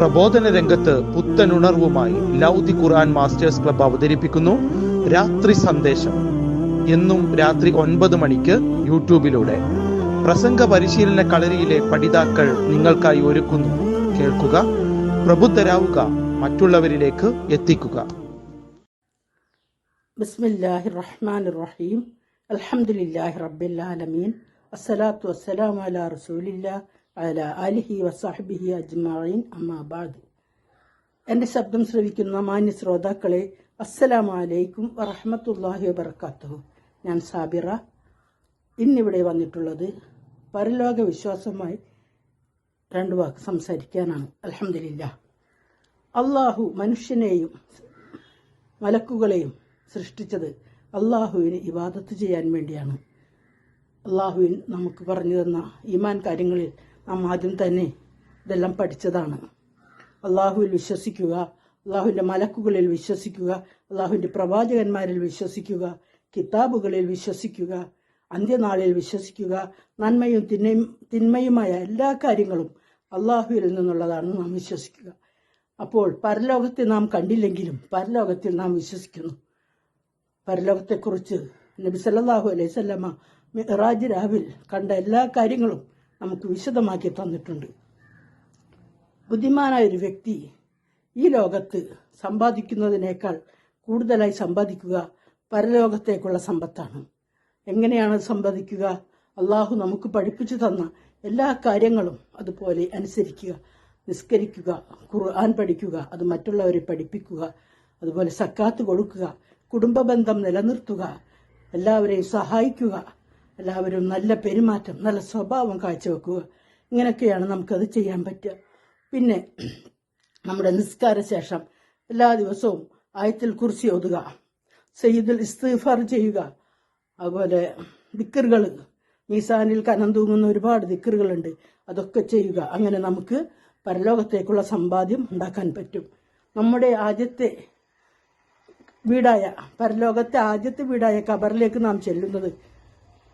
പ്രബോധന രംഗത്ത് പുത്തനുണർവുമായി ലൗദി ഖുർആൻ masters club അവതരിപ്പിക്കുന്നു. രാത്രി സന്ദേശം. എന്നും രാത്രി ഒൻപത് മണിക്ക് യൂട്യൂബിലൂടെ. പ്രസംഗ പരിശീലന കളരിയിലെ പഠിതാക്കൾ നിങ്ങൾക്കായി ഒരുക്കുന്നു. കേൾക്കുക പ്രബുദ്ധരാവുക മറ്റുള്ളവരിലേക്ക് എത്തിക്കുക. ബിസ്മില്ലാഹി റഹ്മാൻ റഹീം അൽഹംദുലില്ലാഹി റബ്ബിൽ ആലമീൻ അസ്സലാത്തു റസൂലില്ലാ അല അലിഹി വസാഹിബിഹി അജ്മഈൻ. അമ്മാബാദ് എന്റെ ശബ്ദം ശ്രവിക്കുന്ന മാന്യ ശ്രോതാക്കളെ അസ്സലാമു അലൈക്കും വറഹ്മത്തുള്ളാഹി വബർക്കാത്തുഹു ഞാൻ സാബിറ. ഇന്നിവിടെ വന്നിട്ടുള്ളത് പരലോക വിശ്വാസമായി രണ്ട് വാക്ക് സംസാരിക്കാനാണ്. അലഹമില്ല അള്ളാഹു മനുഷ്യനെയും മലക്കുകളെയും സൃഷ്ടിച്ചത് അള്ളാഹുവിന് ഇബാദത്ത് ചെയ്യാൻ വേണ്ടിയാണ്. അള്ളാഹുവിൻ നമുക്ക് പറഞ്ഞു തന്ന ഈമാൻ കാര്യങ്ങളിൽ നാം ആദ്യം തന്നെ ഇതെല്ലാം പഠിച്ചതാണ്. അള്ളാഹുവിൽ വിശ്വസിക്കുക അള്ളാഹുവിന്റെ മലക്കുകളിൽ വിശ്വസിക്കുക അള്ളാഹുവിന്റെ പ്രവാചകന്മാരിൽ വിശ്വസിക്കുക കിതാബുകളിൽ വിശ്വസിക്കുക അന്ത്യനാളിൽ വിശ്വസിക്കുക നന്മയും തിന്മയും തിന്മയുമായ എല്ലാ കാര്യങ്ങളും അള്ളാഹുവിൽ നിന്നുള്ളതാണ് നാം വിശ്വസിക്കുക. അപ്പോൾ പരലോകത്തെ നാം കണ്ടില്ലെങ്കിലും പരലോകത്തിൽ നാം വിശ്വസിക്കുന്നു. പരലോകത്തെക്കുറിച്ച് നബി സല്ലാഹു അലൈഹി സ്വല്ലമ്മ മിറാജ് രാവിൽ കണ്ട എല്ലാ കാര്യങ്ങളും നമുക്ക് വിശദമാക്കി തന്നിട്ടുണ്ട്. ബുദ്ധിമാനായ ഒരു വ്യക്തി ഈ ലോകത്ത് സമ്പാദിക്കുന്നതിനേക്കാൾ കൂടുതലായി സമ്പാദിക്കുക പരലോകത്തേക്കുള്ള സമ്പത്താണ്. എങ്ങനെയാണ് സമ്പാദിക്കുക? അള്ളാഹു നമുക്ക് പഠിപ്പിച്ചു തന്ന എല്ലാ കാര്യങ്ങളും അതുപോലെ അനുസരിക്കുക നിസ്കരിക്കുക ഖുർആൻ പഠിക്കുക അത് മറ്റുള്ളവരെ പഠിപ്പിക്കുക അതുപോലെ സക്കാത്ത് കൊടുക്കുക കുടുംബ ബന്ധം നിലനിർത്തുക എല്ലാവരെയും സഹായിക്കുക എല്ലാവരും നല്ല പെരുമാറ്റം നല്ല സ്വഭാവം കാഴ്ചവെക്കുക. ഇങ്ങനെയൊക്കെയാണ് നമുക്കത് ചെയ്യാൻ പറ്റുക. പിന്നെ നമ്മുടെ നിസ്കാര ശേഷം എല്ലാ ദിവസവും ആയത്തിൽ കുറിച്ച് ഓതുക സയ്യിദുൽ ഇസ്തിഫാർ ചെയ്യുക. അതുപോലെ ദിക്കറുകൾ മീസാനിൽ കനം തൂങ്ങുന്ന ഒരുപാട് ദിക്കറുകളുണ്ട്. അതൊക്കെ ചെയ്യുക. അങ്ങനെ നമുക്ക് പരലോകത്തേക്കുള്ള സമ്പാദ്യം ഉണ്ടാക്കാൻ പറ്റും. നമ്മുടെ ആദ്യത്തെ വീടായ പരലോകത്തെ ആദ്യത്തെ വീടായ കബറിലേക്ക് നാം ചെല്ലുന്നത്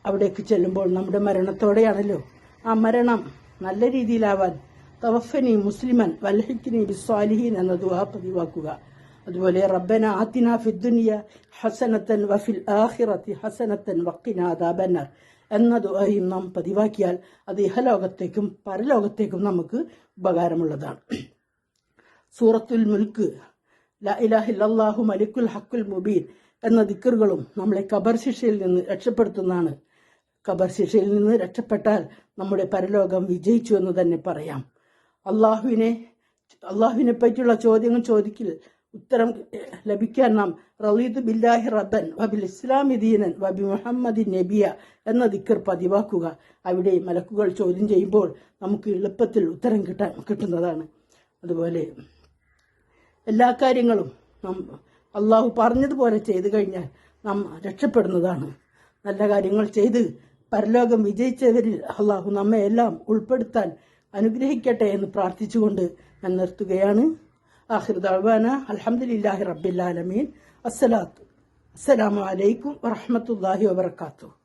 അവിടേക്ക് ചെല്ലുമ്പോൾ നമ്മുടെ മരണത്തോടെയാണല്ലോ ആ മരണം നല്ല രീതിയിലാവാൻ തവഫനി മുസ്ലിമൻ വല്ലഹിക്കിനി ബിസ്വാലിഹീൻ എന്ന ദുആ പതിവാക്കുക. അതുപോലെ റബ്ബന ആത്തിന ഫിദ്ദുനിയ ഹസനത്തൻ വഫിൽ ആഖിറത്തി ഹസനത്തൻ വക്കിന എന്ന ദുആയും നാം പതിവാക്കിയാൽ അത് ഇഹലോകത്തേക്കും പരലോകത്തേക്കും നമുക്ക് ഉപകാരമുള്ളതാണ്. സൂറത്തുൽ മുൽക്ക് ലാ മലിക്കുൽ ഹക്കുൽ മുബീൻ എന്ന ദിക്കറുകളും നമ്മളെ കബർ ശിക്ഷയിൽ നിന്ന് രക്ഷപ്പെടുത്തുന്നതാണ്. കബർ ശിക്ഷയിൽ നിന്ന് രക്ഷപ്പെട്ടാൽ നമ്മുടെ പരലോകം വിജയിച്ചു എന്ന് തന്നെ പറയാം. അള്ളാഹുവിനെ അള്ളാഹുവിനെ പറ്റിയുള്ള ചോദ്യങ്ങൾ ചോദിക്കൽ ഉത്തരം ലഭിക്കാൻ നാം റലീദ് ബില്ലാഹി റബ്ബൻ വബിൽ ഇസ്ലാമി ദീനൻ വബി മുഹമ്മദി നബിയ എന്ന ദിക്കർ പതിവാക്കുക. അവിടെ മലക്കുകൾ ചോദ്യം ചെയ്യുമ്പോൾ നമുക്ക് എളുപ്പത്തിൽ ഉത്തരം കിട്ടാൻ കിട്ടുന്നതാണ്. അതുപോലെ എല്ലാ കാര്യങ്ങളും നാം അള്ളാഹു പറഞ്ഞതുപോലെ ചെയ്തു കഴിഞ്ഞാൽ നാം രക്ഷപ്പെടുന്നതാണ്. നല്ല കാര്യങ്ങൾ ചെയ്ത് പരലോകം വിജയിച്ചവരിൽ അള്ളാഹു നമ്മെ എല്ലാം ഉൾപ്പെടുത്താൻ അനുഗ്രഹിക്കട്ടെ എന്ന് പ്രാർത്ഥിച്ചുകൊണ്ട് ഞാൻ നിർത്തുകയാണ്. ആഹിർ ദഅ്വാന അൽഹംദുലില്ലാഹി റബ്ബിൽ ആലമീൻ. അസ്സലാത്തു. അസ്സലാമു അലൈക്കും വറഹ്മത്തുള്ളാഹി വബറകാതുഹു.